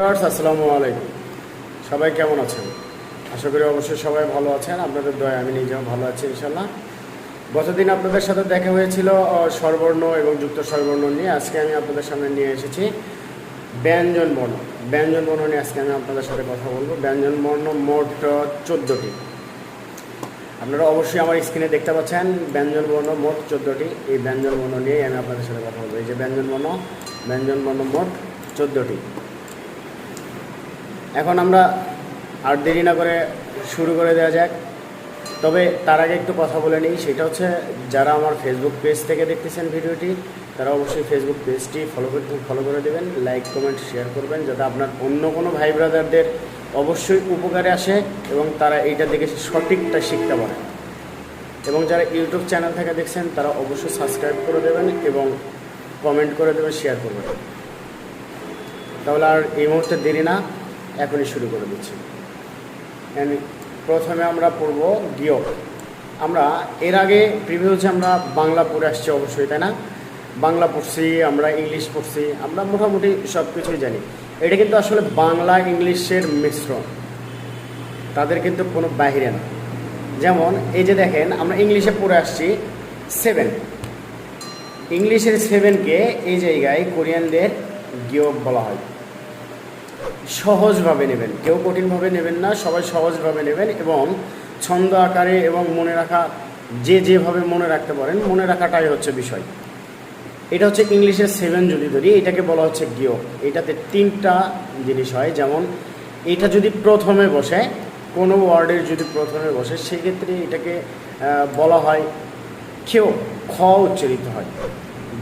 Viewers, আসসালামু আলাইকুম। সবাই কেমন আছেন? আশা করি অবশ্যই সবাই ভালো আছেন। আপনাদের দয়া আমি নিজেও ভালো আছি ইনশাল্লাহ গতদিন আপনাদের সাথে দেখা হয়েছিল স্বরবর্ণ এবং যুক্ত স্বরবর্ণ নিয়ে। আজকে আমি আপনাদের সামনে নিয়ে এসেছি ব্যঞ্জন বর্ণ। ব্যঞ্জন বর্ণ নিয়ে আজকে আমি আপনাদের সাথে কথা বলব। ব্যঞ্জন বর্ণ মোট চোদ্দোটি। আপনারা অবশ্যই আমার স্ক্রিনে দেখতে পাচ্ছেন ব্যঞ্জন বর্ণ মোট চোদ্দোটি। এই ব্যঞ্জন বর্ণ নিয়েই আমি আপনাদের সাথে কথা বলব। এই যে ব্যঞ্জন বর্ণ ব্যঞ্জন বর্ণ মোট চোদ্দোটি। এখন আমরা আর দেরি না করে শুরু করে দেওয়া যাক। তবে তার আগে একটু কথা বলে নিই, সেটা হচ্ছে যারা আমার ফেসবুক পেজ থেকে দেখতেছেন ভিডিওটি, তারা অবশ্যই ফেসবুক পেজটি ফলো করতে ফলো করে দেবেন লাইক কমেন্ট শেয়ার করবেন, যাতে আপনার অন্য কোনো ভাই ব্রাদারদের অবশ্যই উপকারে আসে এবং তারা এইটা দেখে সঠিকটা শিখতে পারে। এবং যারা ইউটিউব চ্যানেল থেকে দেখছেন, তারা অবশ্যই সাবস্ক্রাইব করে দেবেন এবং কমেন্ট করে দেবেন শেয়ার করবেন। তাহলে আর এই মুহূর্তে দেরি না। এখনই শুরু করে দিচ্ছি। প্রথমে আমরা পড়ব গিয়ক আমরা এর আগে প্রিভিউসে আমরা বাংলা পড়ে আসছি অবশ্যই, তাই না? বাংলা পড়ছি, আমরা ইংলিশ পড়ছি, আমরা মোটামুটি সব কিছুই জানি। এটা কিন্তু আসলে বাংলা ইংলিশের মিশ্রণ। তাদের কিন্তু কোনো বাহিরে না। যেমন এই যে দেখেন, আমরা ইংলিশে পড়ে আসছি সেভেন। ইংলিশের সেভেনকে এই জায়গায় কোরিয়ানদের গিয়ক বলা হয়। সহজভাবে নেবেন। কেউ কঠিনভাবে নেবেন না, সবাই সহজভাবে নেবেন এবং ছন্দ আকারে এবং মনে রাখা, যে যেভাবে মনে রাখতে পারেন, মনে রাখাটাই হচ্ছে বিষয়। এটা হচ্ছে ইংলিশের সেভেন যদি ধরি, এটাকে বলা হচ্ছে গিয়। এটাতে তিনটা জিনিস হয়, যেমন এটা যদি প্রথমে বসে, কোনো ওয়ার্ডের যদি প্রথমে বসে, সেক্ষেত্রে এটাকে বলা হয় খেও খ উচ্চারিত হয়।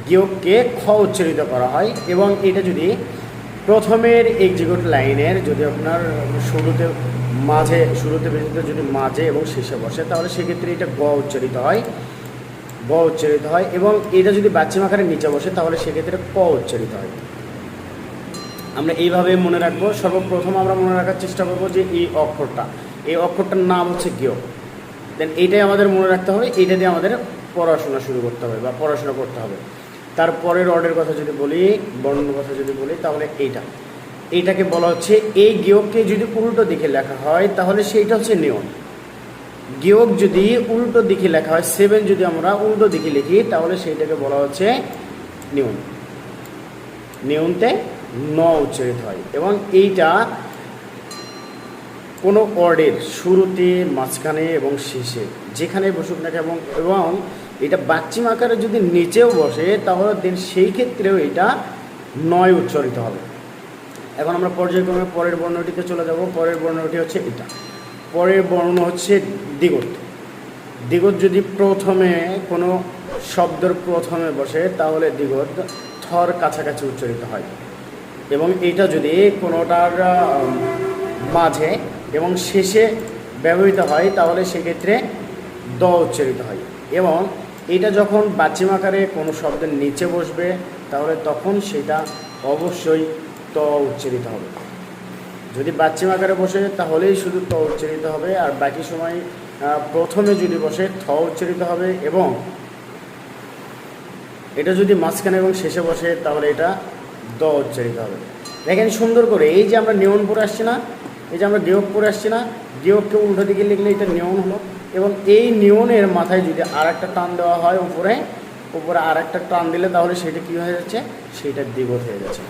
গিয়ককে খ উচ্চারিত করা হয় এবং এটা যদি প্রথমের এক্সিকিউট লাইনের যদি আপনার শুরুতে মাঝে, শুরুতে বেশিতে যদি মাঝে এবং শেষে বসে, তাহলে সেক্ষেত্রে এটা গ উচ্চারিত হয়। গ উচ্চারিত হয় এবং এটা যদি বাচ্চা আকারে নিচে বসে, তাহলে সেক্ষেত্রে ক উচ্চারিত হয়। আমরা এইভাবে মনে রাখব। সর্বপ্রথম আমরা মনে রাখার চেষ্টা করব যে এই অক্ষরটা, এই অক্ষরটার নাম হচ্ছে গিয়। দেন এইটাই আমাদের মনে রাখতে হবে, এইটা দিয়ে আমাদের পড়াশোনা শুরু করতে হবে বা পড়াশোনা করতে হবে। তারপরের অর্ডের কথা যদি বলি বর্ণের কথা যদি বলি, তাহলে এইটা। এইটাকে বলা হচ্ছে, এই গিয়ককে যদি উল্টো দিকে লেখা হয়, তাহলে সেইটা হচ্ছে নিয়ম। গিয়ক যদি উল্টো দিকে লেখা হয় সেভেন যদি আমরা উল্টো দিকে লিখি, তাহলে সেইটাকে বলা হচ্ছে নিয়ম। নিয়নতে ন উচ্চারিত হয়। এবং এইটা কোনো অর্ডের শুরুতে, মাঝখানে এবং শেষে, যেখানে বসুক না এবং এবং এটা বাচ্চিম আকারে যদি নিচেও বসে, তাহলে দেন সেই ক্ষেত্রেও এটা নয় উচ্চারিত হবে। এখন আমরা পর্যায়ক্রমে পরের বর্ণটিতে চলে যাব। পরের বর্ণটি হচ্ছে এটা। পরের বর্ণ হচ্ছে দিগত দিগত যদি প্রথমে কোনো শব্দের প্রথমে বসে, তাহলে দিগত থর কাছাকাছি উচ্চারিত হয়। এবং এইটা যদি কোনোটার মাঝে এবং শেষে ব্যবহৃত হয়, তাহলে সেক্ষেত্রে দ উচ্চারিত হয়। এবং এটা যখন বাচ্চিম আকারে কোনো শব্দের নিচে বসবে, তাহলে তখন সেটা অবশ্যই ত উচ্চারিত হবে। যদি বাচ্চিম আকারে বসে, তাহলেই শুধু ত উচ্চারিত হবে, আর বাকি সময় প্রথমে যদি বসে, থ উচ্চারিত হবে এবং এটা যদি মাঝখানে এবং শেষে বসে, তাহলে এটা দ উচ্চারিত হবে। দেখেন সুন্দর করে, এই যে আমরা নিয়ন পরে আসছি না, এই যে আমরা গেয়ক পরে আসছি না গেয়ককে উল্টো দিকে লিখলে এটা নিয়ন হলো এবং এই নিয়নের মাথায় যদি আর একটা টান দেওয়া হয় উপরে উপরে আর একটা টান দিলে তাহলে সেটা কী হয়ে যাচ্ছে? সেটা দ্বিগত হয়ে যাচ্ছে।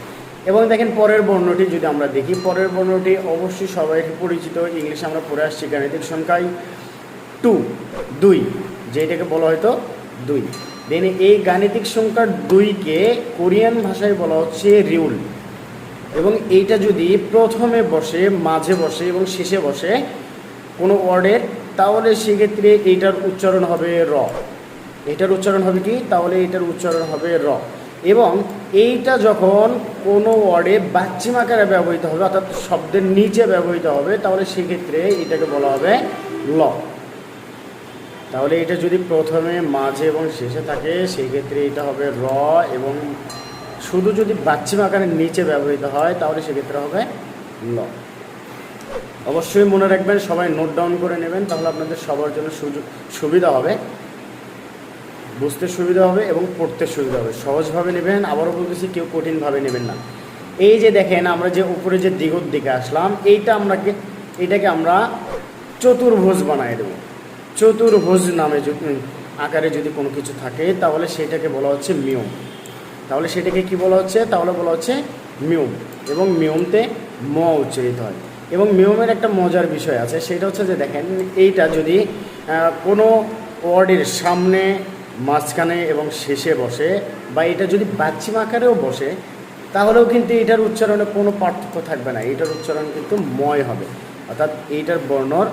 এবং দেখেন পরের বর্ণটি যদি আমরা দেখি, পরের বর্ণটি অবশ্যই সবাই পরিচিত। ইংলিশে আমরা পড়ে আসছি গাণিতিক সংখ্যায় টু, দুই, যেটাকে বলা হয়তো দুই। দেন এই গাণিতিক সংখ্যার দুইকে কোরিয়ান ভাষায় বলা হচ্ছে রিউল। এবং এইটা যদি প্রথমে বসে, মাঝে বসে এবং শেষে বসে কোনো ওয়ার্ডের তাহলে সেক্ষেত্রে এইটার উচ্চারণ হবে র। এটার উচ্চারণ হবে কি? তাহলে এটার উচ্চারণ হবে র। এবং এইটা যখন কোনো ওয়ার্ডে বাচ্চিম আকারে ব্যবহৃত হবে, অর্থাৎ শব্দের নিচে ব্যবহৃত হবে, তাহলে সেক্ষেত্রে এটাকে বলা হবে ল। তাহলে এটা যদি প্রথমে, মাঝে এবং শেষে থাকে, সেক্ষেত্রে এটা হবে র এবং শুধু যদি বাচ্চিম আকারের নিচে ব্যবহৃত হয়, তাহলে সেক্ষেত্রে হবে ল। অবশ্যই মনে রাখবেন, সবাই নোট ডাউন করে নেবেন, তাহলে আপনাদের সবার জন্য সুযোগ, সুবিধা হবে। বুঝতে সুবিধা হবে এবং পড়তে সুবিধা হবে। সহজভাবে নেবেন, আবারও বলতেছি, কেউ কঠিনভাবে নেবেন না। এই যে দেখেন, আমরা যে উপরে যে দিগর দিকে আসলাম, এইটা আমরা এটাকে আমরা চতুর্ভুজ বানাই দেবো। চতুর্ভুজ নামে আকারে যদি কোনো কিছু থাকে, তাহলে সেটাকে বলা হচ্ছে মিয়ম তাহলে সেটাকে কি বলা হচ্ছে? তাহলে বলা হচ্ছে মিয়ম এবং মিয়মতে ম উচ্চারিত হয়। এবং মিয়মের একটা মজার বিষয় আছে, সেটা হচ্ছে যে দেখেন, এইটা যদি কোনো ওয়ার্ডের সামনে, মাঝখানে এবং শেষে বসে, বা এটা যদি বাচ্চিম আকারেও বসে, তাহলেও কিন্তু এটার উচ্চারণে কোনো পার্থক্য থাকবে না। এটার উচ্চারণ কিন্তু ময় হবে। অর্থাৎ এইটার বর্ণর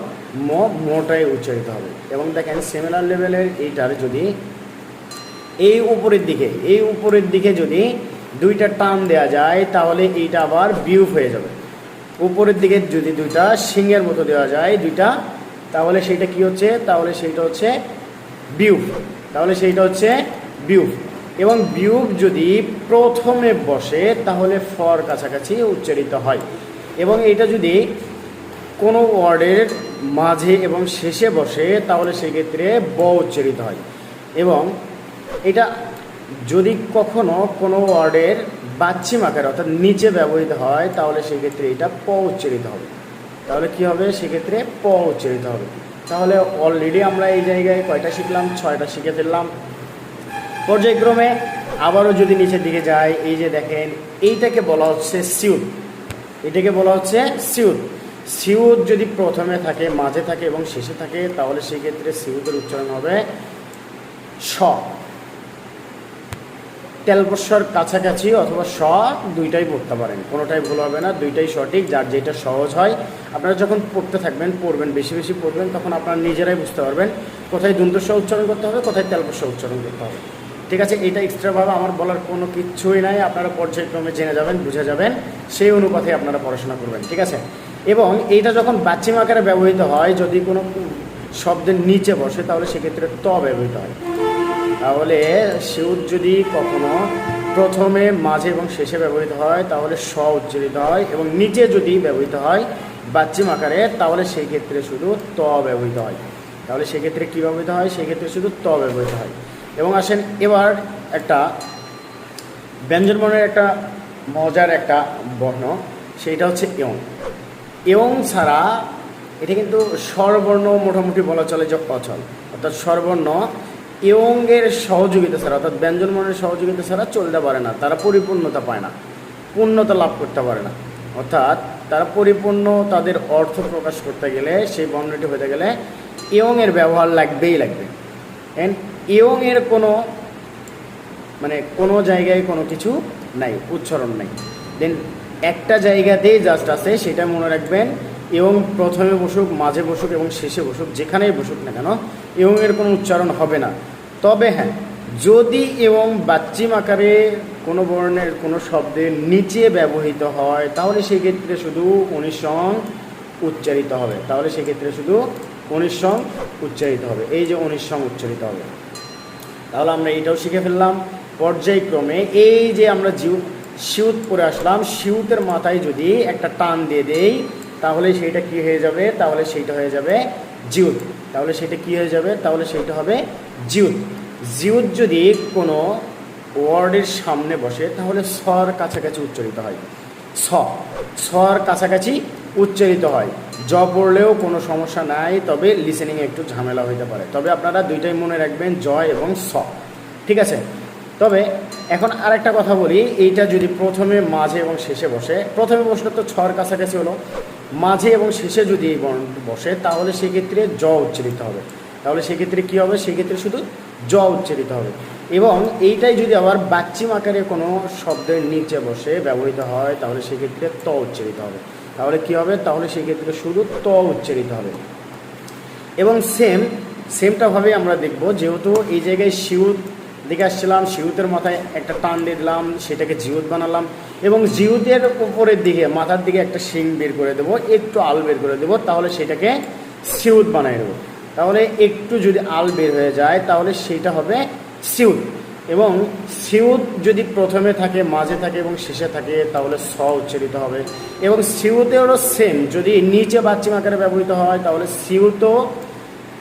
ম, মটাই উচ্চারিত হবে। এবং দেখেন সিমিলার লেভেলের এইটার যদি, এই উপরের দিকে, এই উপরের দিকে যদি দুইটা টান দেওয়া যায়, তাহলে এইটা আবার বিউফ হয়ে যাবে। উপরের দিকে যদি দুইটা সিংয়ের মতো দেওয়া যায় দুইটা, তাহলে সেইটা কি হচ্ছে? তাহলে সেইটা হচ্ছে বিউফ তাহলে সেইটা হচ্ছে বিউ এবং বিউফ যদি প্রথমে বসে, তাহলে ফর কাছাকাছি উচ্চারিত হয়। এবং এটা যদি কোনো ওয়ার্ডের মাঝে এবং শেষে বসে, তাহলে সেক্ষেত্রে ব উচ্চারিত হয়। এবং এটা যদি কখনো কোনো ওয়ার্ডের বাচ্চিম আকারে অর্থাৎ নিচে ব্যবহৃত হয়, তাহলে সেক্ষেত্রে এটা প উচ্চারিত হবে। তাহলে কি হবে? সেক্ষেত্রে প উচ্চারিত হবে। তাহলে অলরেডি আমরা এই জায়গায় কয়টা শিখলাম? ছয়টা শিখে ফেললাম। পর্যায়ক্রমে আবারও যদি নিচের দিকে যায় এই যে দেখেন, এইটাকে বলা হচ্ছে সিউট এটাকে বলা হচ্ছে সিউত সিউত যদি প্রথমে থাকে, মাঝে থাকে এবং শেষে থাকে, তাহলে সেক্ষেত্রে সিউতের উচ্চারণ হবে স তেলবস্বর কাছাকাছি অথবা স দুইটাই পড়তে পারেন। কোনোটাই ভুল হবে না, দুইটাই সঠিক, যার যেটা সহজ হয়। আপনারা যখন পড়তে থাকবেন, পড়বেন, বেশি বেশি পড়বেন, তখন আপনারা নিজেরাই বুঝতে পারবেন কোথায় দন্তস্ব উচ্চারণ করতে হবে, কোথায় তেলবস্ব উচ্চারণ করতে হবে। ঠিক আছে, এটা এক্সট্রাভাবে আমার বলার কোনো কিচ্ছুই নাই, আপনারা পর্যায়ক্রমে জেনে যাবেন, বুঝে যাবেন, সেই অনুপাতে আপনারা পড়াশোনা করবেন, ঠিক আছে? এবং এইটা যখন বাচ্চিম আকারে ব্যবহৃত হয়, যদি কোনো শব্দের নিচে বসে, তাহলে সেক্ষেত্রে ত ব্যবহৃত হয়। তাহলে সিউদ যদি কখনো প্রথমে, মাঝে এবং শেষে ব্যবহৃত হয়, তাহলে স উচ্চারিত হয় এবং নিচে যদি ব্যবহৃত হয় বাচ্চিম আকারে, তাহলে সেই ক্ষেত্রে শুধু ত ব্যবহৃত হয়। তাহলে সেক্ষেত্রে কী ব্যবহৃত হয়? সেক্ষেত্রে শুধু ত ব্যবহৃত হয়। এবং আসেন এবার একটা ব্যঞ্জনবর্ণের একটা মজার একটা বর্ণ, সেইটা হচ্ছে ইয়ং ইয়ং ছাড়া এটা কিন্তু স্বরবর্ণ মোটামুটি বলা চলে যে অচল। অর্থাৎ স্বরবর্ণ ইয়ংয়ের সহযোগিতা ছাড়া, অর্থাৎ ব্যঞ্জন ব্যঞ্জনবর্ণের সহযোগিতা ছাড়া চলতে পারে না। তারা পরিপূর্ণতা পায় না, পূর্ণতা লাভ করতে পারে না। অর্থাৎ তারা পরিপূর্ণ তাদের অর্থ প্রকাশ করতে গেলে, সেই বর্ণটি হতে গেলে ইয়ংয়ের ব্যবহার লাগবেই লাগবে। এন্ড ইয়ংয়ের কোনো মানে কোনো জায়গায় কোনো কিছু নাই, উচ্চারণ নাই। দেন একটা জায়গাতেই জাস্ট আছে, সেটা মনে রাখবেন এবং প্রথমে বসুক, মাঝে বসুক এবং শেষে বসুক, যেখানেই বসুক না কেন এবং এর কোনো উচ্চারণ হবে না। তবে হ্যাঁ যদি এবং বাচ্চিম আকারে কোনো বর্ণের কোনো শব্দের নিচে ব্যবহৃত হয়, তাহলে সেক্ষেত্রে শুধু উনিশং উচ্চারিত হবে। তাহলে সেক্ষেত্রে শুধু উনিশং উচ্চারিত হবে। এই যে উনিশং উচ্চারিত হবে। তাহলে আমরা এটাও শিখে ফেললাম। পর্যায়ক্রমে এই যে আমরা জিউ শিউত পরে আসলাম শিউতের মাথায় যদি একটা টান দিয়ে দেই, তাহলে সেইটা কি হয়ে যাবে? তাহলে সেইটা হয়ে যাবে জিউত। তাহলে সেটা কি হয়ে যাবে? তাহলে সেটা হবে জিউদ। জিউদ যদি কোনো ওয়ার্ডের সামনে বসে, তাহলে স্বর কাছাকাছি উচ্চারিত হয়। স। স্বর কাছাকাছি উচ্চারিত হয়। জ পড়লেও কোনো সমস্যা নাই, তবে লিসেনিংয়ে একটু ঝামেলা হইতে পারে। তবে আপনারা দুইটাই মনে রাখবেন, জ এবং স। ঠিক আছে? তবে এখন আরেকটা কথা বলি, এইটা যদি প্রথমে, মাঝে এবং শেষে বসে, প্রথমে বসলে তো ছর কাছাকাছি হলো, মাঝে এবং শেষে যদি এই বর্ণ বসে, তাহলে সেক্ষেত্রে জ উচ্চারিত হবে। তাহলে সেক্ষেত্রে কী হবে? সেক্ষেত্রে শুধু জ উচ্চারিত হবে। এবং এইটাই যদি আবার বাচ্চিম আকারে কোনো শব্দের নিচে বসে ব্যবহৃত হয়, তাহলে সেক্ষেত্রে ত উচ্চারিত হবে। তাহলে কি হবে? তাহলে সেক্ষেত্রে শুধু ত উচ্চারিত হবে। এবং সেম সেমটাভাবে আমরা দেখব, যেহেতু এই জায়গায় শিউত দিকে আসছিলাম শিউতের মাথায় একটা টান দিয়ে দিলাম, সেটাকে জিউত বানালাম এবং জিউতের উপরের দিকে, মাথার দিকে একটা শিং বের করে দেবো, একটু আল বের করে দেবো, তাহলে সেটাকে সিউত বানিয়ে দেবো। তাহলে একটু যদি আল বের হয়ে যায়, তাহলে সেইটা হবে সিউত। এবং সিউত যদি প্রথমে থাকে, মাঝে থাকে এবং শেষে থাকে, তাহলে স উচ্চারিত হবে। এবং সিউতেরও সেম যদি নিচে বাচ্চিম আকারে ব্যবহৃত হয়, তাহলে সিউতও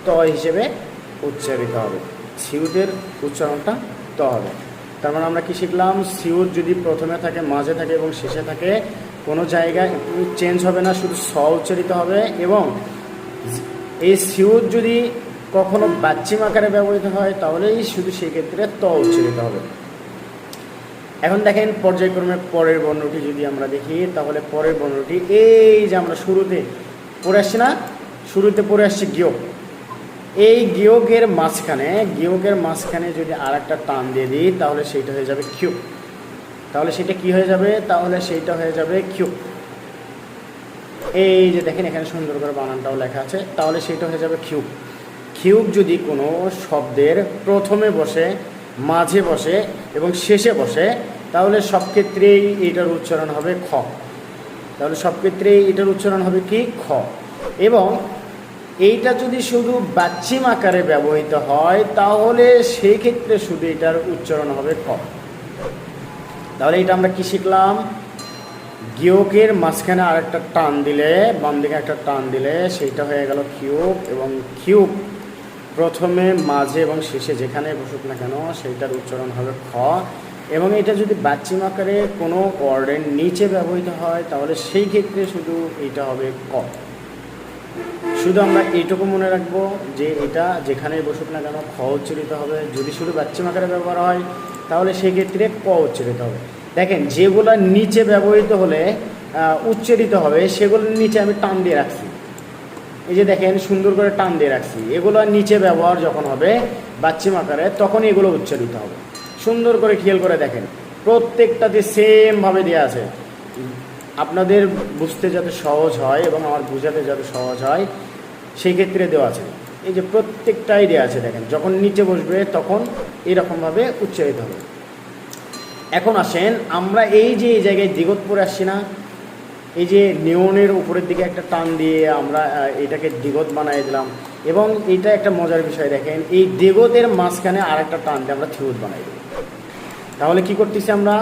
ত হিসেবে উচ্চারিত হবে। সিউতের উচ্চারণটা ত হবে। তার মানে আমরা কি শিখলাম? সিউর যদি প্রথমে থাকে, মাঝে থাকে এবং শেষে থাকে, কোনো জায়গায় চেঞ্জ হবে না, শুধু স উচ্চারিত হবে এবং এই সিউর যদি কখনো বাচ্চিম আকারে ব্যবহৃত হয়, তাহলেই শুধু সেই ক্ষেত্রে ত উচ্চারিত হবে। এখন দেখেন পর্যায়ক্রমে পরের বর্ণটি যদি আমরা দেখি, তাহলে পরের বর্ণটি এই যে আমরা শুরুতে পড়ে আসছি না, শুরুতে পড়ে আসছি গিয়োগ এই গিয়োগের মাঝখানে গিয়োগের মাঝখানে যদি আর একটা টান দিয়ে দিই, তাহলে সেইটা হয়ে যাবে কিউ। তাহলে সেটা কি হয়ে যাবে? তাহলে সেইটা হয়ে যাবে কিউ। এই যে দেখেন, এখানে সুন্দর করে বানানটাও লেখা আছে। তাহলে সেটা হয়ে যাবে কিউব কিউব যদি কোনো শব্দের প্রথমে বসে, মাঝে বসে এবং শেষে বসে, তাহলে সব ক্ষেত্রেই এটার উচ্চারণ হবে খ। তাহলে সব ক্ষেত্রেই এটার উচ্চারণ হবে কি? খ। এবং এইটা যদি শুধু বাচ্চিম আকারে ব্যবহৃত হয়, তাহলে সেই ক্ষেত্রে শুধু এটার উচ্চারণ হবে খ তাহলে এটা আমরা কি শিখলাম? গিয়োকের মাঝখানে আরেকটা টান দিলে, বাম দিকে একটা টান দিলে, সেইটা হয়ে গেল কিউব এবং কিউব। প্রথমে, মাঝে এবং শেষে যেখানে বসুক না কেন, সেইটার উচ্চারণ হবে খ। এবং এটা যদি বাচ্চিম আকারে কোনো ওয়ার্ডের নিচে ব্যবহৃত হয়, তাহলে সেই ক্ষেত্রে শুধু এটা হবে ক। শুধু আমরা এইটুকু মনে রাখব যে এটা যেখানেই বসুক না কেন, খ উচ্চারিত হবে। যদি শুধু বাচ্চিম আকারে ব্যবহার হয়, তাহলে সেক্ষেত্রে ক উচ্চারিত হবে। দেখেন, যেগুলো নিচে ব্যবহৃত হলে উচ্চারিত হবে সেগুলোর নিচে আমি টান দিয়ে রাখছি। এই যে দেখেন, সুন্দর করে টান দিয়ে রাখছি। এগুলো নিচে ব্যবহার যখন হবে বাচ্চিম আকারে তখন এগুলো উচ্চারিত হবে। সুন্দর করে খেয়াল করে দেখেন, প্রত্যেকটাতে সেমভাবে দেওয়া আছে। আপনাদের বুঝতে যাতে সহজ হয় এবং আমার বোঝাতে যাতে সহজ হয়, সেই ক্ষেত্রে দেওয়া আছে। এই যে প্রত্যেকটাই দেওয়া আছে, দেখেন, যখন নিচে বসবে তখন এরকমভাবে উচ্চারিত হবে। এখন আসেন, আমরা এই যে এই জায়গায় দিগত পরে আসছি না, এই যে নিয়নের উপরের দিকে একটা টান দিয়ে আমরা এটাকে দিগত বানিয়ে দিলাম এবং এটা একটা মজার বিষয়, দেখেন, এই দিগতের মাঝখানে আর একটা টান দিয়ে আমরা থিউত বানাই দিই তাহলে কি করতেছি আমরা?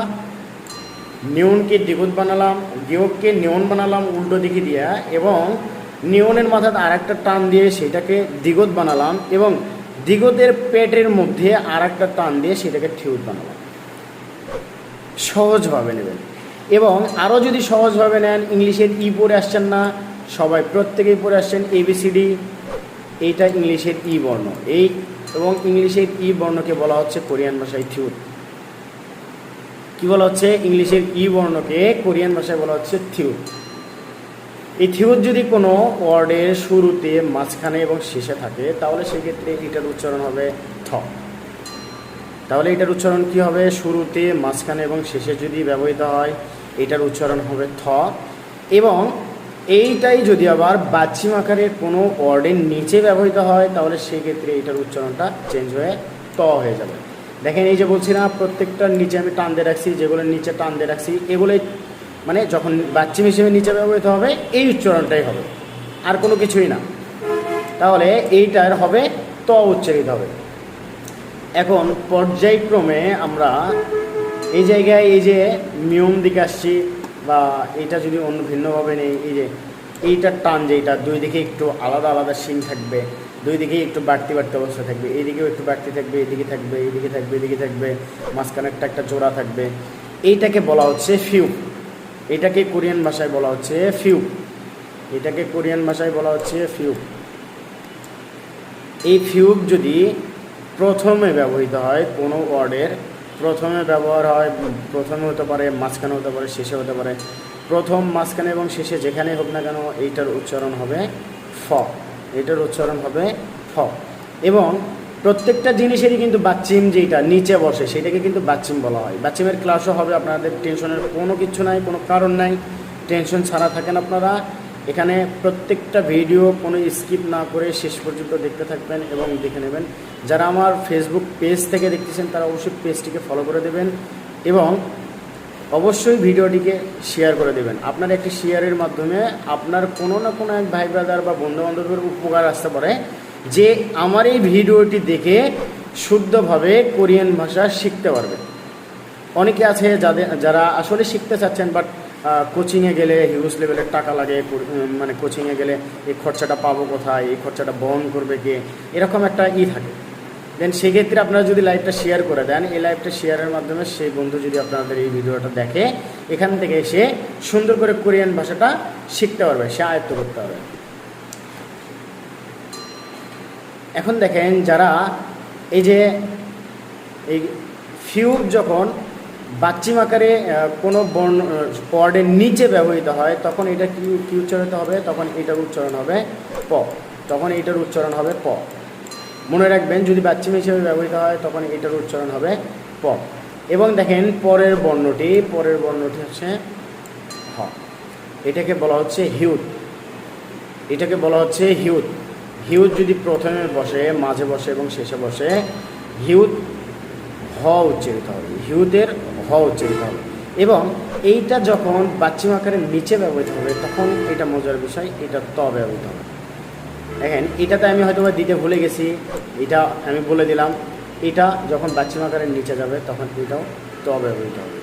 নিয়নকে দিগত বানালাম গিয়ককে নিয়ন বানালাম, উল্টো দিকে দিয়া, এবং নিয়নের মাথাতে আর একটা টান দিয়ে সেটাকে দিগত বানালাম, এবং দিগতের পেটের মধ্যে আর একটা টান দিয়ে সেটাকে থিউত বানালাম। সহজভাবে নেবেন। এবং আরও যদি সহজভাবে নেন, ইংলিশের ই পড়ে আসছেন না, সবাই প্রত্যেকেই পড়ে আসছেন এবিসিডি এইটা ইংলিশের ই বর্ণ। এই এবং ইংলিশের ই বর্ণকে বলা হচ্ছে কোরিয়ান ভাষায় থিউত কি বলা হচ্ছে? ইংলিশের ই বর্ণকে কোরিয়ান ভাষায় বলা হচ্ছে থিউ। এই থিউত যদি কোনো ওয়ার্ডের শুরুতে মাঝখানে এবং শেষে থাকে, তাহলে সেক্ষেত্রে এটার উচ্চারণ হবে থ। তাহলে এটার উচ্চারণ কি হবে? শুরুতে, মাঝখানে এবং শেষে যদি ব্যবহৃত হয়, এটার উচ্চারণ হবে থ। এবং এইটাই যদি আবার বাচ্চিম আকারের কোনো ওয়ার্ডের নিচে ব্যবহৃত হয়, তাহলে সেই ক্ষেত্রে এটার উচ্চারণটা চেঞ্জ হয়ে ত হয়ে যাবে। দেখেন এই যে বলছি না প্রত্যেকটার নিচে আমি টান দিয়ে রাখছি যেগুলোর নিচে টান দিয়ে রাখছি, এগুলোই মানে যখন বাচ্চিম হিসেবে নিচে ব্যবহৃত হবে, এই উচ্চারণটাই হবে, আর কোনো কিছুই না। তাহলে এইটার হবে ত উচ্চারিত হবে। এখন পর্যায়ক্রমে আমরা এই জায়গায় এই যে নিয়ম দিকে আসছি, বা এটা যদি অন্য ভিন্নভাবে নেই, এই যে এইটার টান যেটা দুই দিকে একটু আলাদা আলাদা সিং থাকবে দুই দিকেই একটু বাড়তি বাড়তি অবস্থা থাকবে, এইদিকেও একটু বাড়তি থাকবে এদিকে থাকবে, এইদিকে থাকবে এদিকে থাকবে, মাঝখানে একটা একটা জোড়া থাকবে। এইটাকে বলা হচ্ছে ফিউ। এটাকে কোরিয়ান ভাষায় বলা হচ্ছে ফিউ। এটাকে কোরিয়ান ভাষায় বলা হচ্ছে ফিউ। এই ফিউব যদি প্রথমে ব্যবহৃত হয় কোনো ওয়ার্ডের, প্রথমে ব্যবহার হয়, প্রথমে হতে পারে, মাঝখানে হতে পারে, শেষে হতে পারে, প্রথম, মাঝখানে এবং শেষে যেখানে হোক না কেন এইটার উচ্চারণ হবে ফ। এটার উচ্চারণ হবে ফ এবং প্রত্যেকটা জিনিসেরই কিন্তু বাচ্চিম যেটা নিচে বসে, সেটাকে কিন্তু বাচ্চিম বলা হয়। বাচ্চিমের ক্লাসও হবে, আপনাদের টেনশনের কোনো কিছু নাই, কোনো কারণ নাই। টেনশন ছাড়া থাকেন আপনারা। এখানে প্রত্যেকটা ভিডিও কোনো স্কিপ না করে শেষ পর্যন্ত দেখতে থাকবেন এবং দেখে নেবেন। যারা আমার ফেসবুক পেজ থেকে দেখতেছেন, তারা অবশ্যই পেজটিকে ফলো করে দেবেন। এবং অবশ্যই ভিডিওটিকে শেয়ার করে দেবেন। আপনার একটি শেয়ারের মাধ্যমে আপনার কোনো না কোনো এক ভাই ব্রাদার বা বন্ধু বান্ধবের উপকার আসতে পারে। যে আমার এই ভিডিওটি দেখে শুদ্ধভাবে কোরিয়ান ভাষা শিখতে পারবে। অনেকে আছে যাদের, যারা আসলে শিখতে চাচ্ছেন বাট কোচিংয়ে গেলে হিউজ লেভেলের টাকা লাগে মানে কোচিংয়ে গেলে এই খরচাটা পাবো কোথায়, এই খরচাটা বহন করবে কে, এরকম একটা ই থাকে। দেন সেক্ষেত্রে আপনারা যদি লাইভটা শেয়ার করে দেন, এই লাইভটা শেয়ারের মাধ্যমে সেই বন্ধু যদি আপনাদের এই ভিডিওটা দেখে, এখান থেকে সে সুন্দর করে কোরিয়ান ভাষাটা শিখতে পারবে, সে আয়ত্ত করতে পারবে। এখন দেখেন যারা এই যে, এই ফিউর যখন বাচ্চিম আকারে কোনো বর্ণ ওয়ার্ডের নিচে ব্যবহৃত হয়, তখন এটা কি উচ্চারিত হবে? তখন এটার উচ্চারণ হবে প। তখন এটার উচ্চারণ হবে প। মনে রাখবেন, যদি বাচ্চিম হিসেবে ব্যবহৃত হয়, তখন এটার উচ্চারণ হবে প। এবং দেখেন, পরের বর্ণটি পরের বর্ণটি হচ্ছে হ। এটাকে বলা হচ্ছে হিউট এটাকে বলা হচ্ছে হিউট হিউট যদি প্রথমে বসে, মাঝে বসে এবং শেষে বসে হিউট হ উচ্চারিত হবে। হিউদের হ উচ্চারিত হবে। এবং এইটা যখন বাচ্চিম আকারের নিচে ব্যবহৃত হবে, তখন এটা মজার বিষয়, এটা ত ব্যবহৃত হবে। দেখেন, এটাতে আমি হয়তো দিতে ভুলে গেছি। এটা আমি বলে দিলাম, এটা যখন বাচ্চিম আকারের নিচে যাবে, তখন এটাও তবে ব্যবহৃত হবে।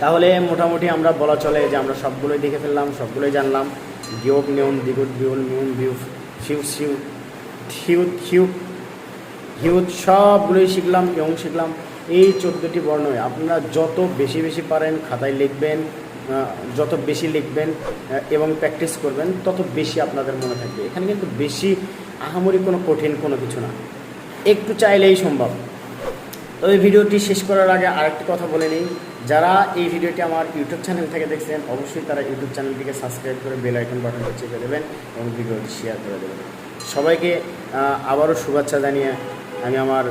তাহলে মোটামুটি আমরা বলা চলে যে আমরা সবগুলোই দেখে ফেললাম, সবগুলোই জানলাম। গিয়োগ নিয়ন দিগুট বিউল মিউন বিউ ফিউ সিউ, থিউ থিউ হিউত সবগুলোই শিখলাম ইয়ং শিখলাম। এই চোদ্দোটি বর্ণই আপনারা যত বেশি বেশি পারেন খাতায় লিখবেন যত বেশি লিখবেন এবং প্র্যাকটিস করবেন, তত বেশি আপনাদের মনে থাকবে। এখানে কিন্তু বেশি আহামরি কোনো কঠিন কোনো কিছু না। একটু চাইলেই সম্ভব। তবে ভিডিওটি শেষ করার আগে আরেকটি কথা বলে নিই। যারা এই ভিডিওটি আমার ইউটিউব চ্যানেল থেকে দেখছেন, অবশ্যই তারা ইউটিউব চ্যানেলটিকে সাবস্ক্রাইব করে বেল আইকন বাটনটা চেপে দেবেন এবং ভিডিওটি শেয়ার করে দেবেন। সবাইকে আবারও শুভেচ্ছা জানিয়ে আমি আমার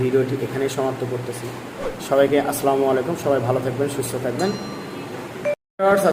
ভিডিওটি এখানেই সমাপ্ত করতেছি। সবাইকে আসসালামু আলাইকুম। সবাই ভালো থাকবেন, সুস্থ থাকবেন। north